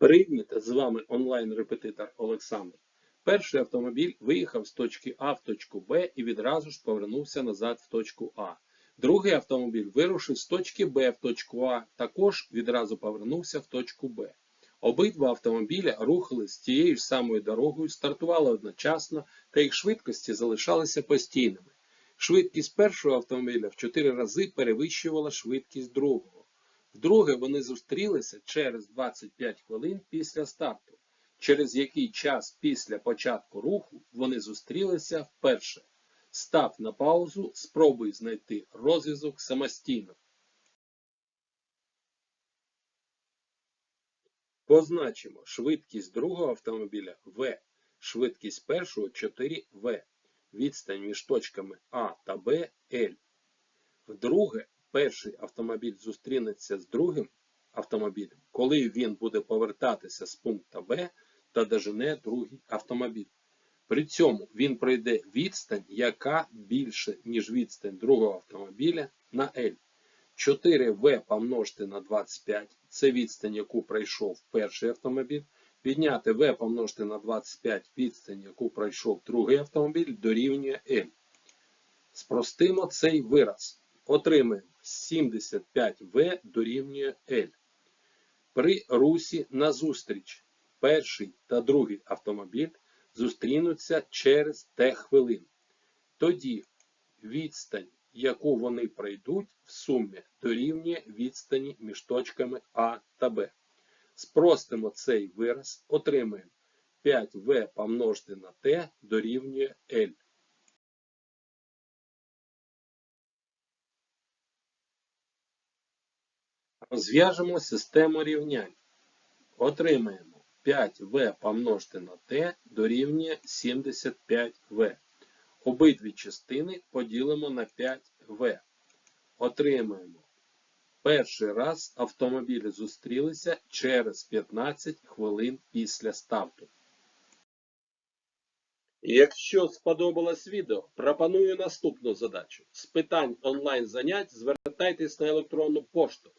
Привіт! З вами онлайн-репетитор Олександр. Перший автомобіль виїхав з точки А в точку Б і відразу ж повернувся назад в точку А. Другий автомобіль вирушив з точки Б в точку А, також відразу повернувся в точку Б. Обидва автомобіля рухались тією ж самою дорогою, стартували одночасно, та їх швидкості залишалися постійними. Швидкість першого автомобіля в 4 рази перевищувала швидкість другого. Вдруге вони зустрілися через 25 хвилин після старту, через який час після початку руху вони зустрілися вперше. Став на паузу, спробуй знайти розв'язок самостійно. Позначимо швидкість другого автомобіля В, швидкість першого 4В, відстань між точками А та Б L. Вдруге, перший автомобіль зустрінеться з другим автомобілем, коли він буде повертатися з пункту Б та дожене другий автомобіль. При цьому він пройде відстань, яка більше, ніж відстань другого автомобіля на L. 4В помножити на 25 це відстань, яку пройшов перший автомобіль. Підняти В помножити на 25 відстань, яку пройшов другий автомобіль, дорівнює L. Спростимо цей вираз. Отримаємо 75В дорівнює L. При русі назустріч перший та другий автомобіль зустрінуться через Т хвилин. Тоді відстань, яку вони пройдуть в сумі, дорівнює відстані між точками А та Б. Спростимо цей вираз, отримаємо 5В помножити на Т дорівнює L. Розв'яжемо систему рівнянь. Отримаємо 5В помножити на Т дорівнює 75В. Обидві частини поділимо на 5В. Отримаємо. Перший раз автомобілі зустрілися через 15 хвилин після старту. Якщо сподобалось відео, пропоную наступну задачу. З питань онлайн занять звертайтесь на електронну пошту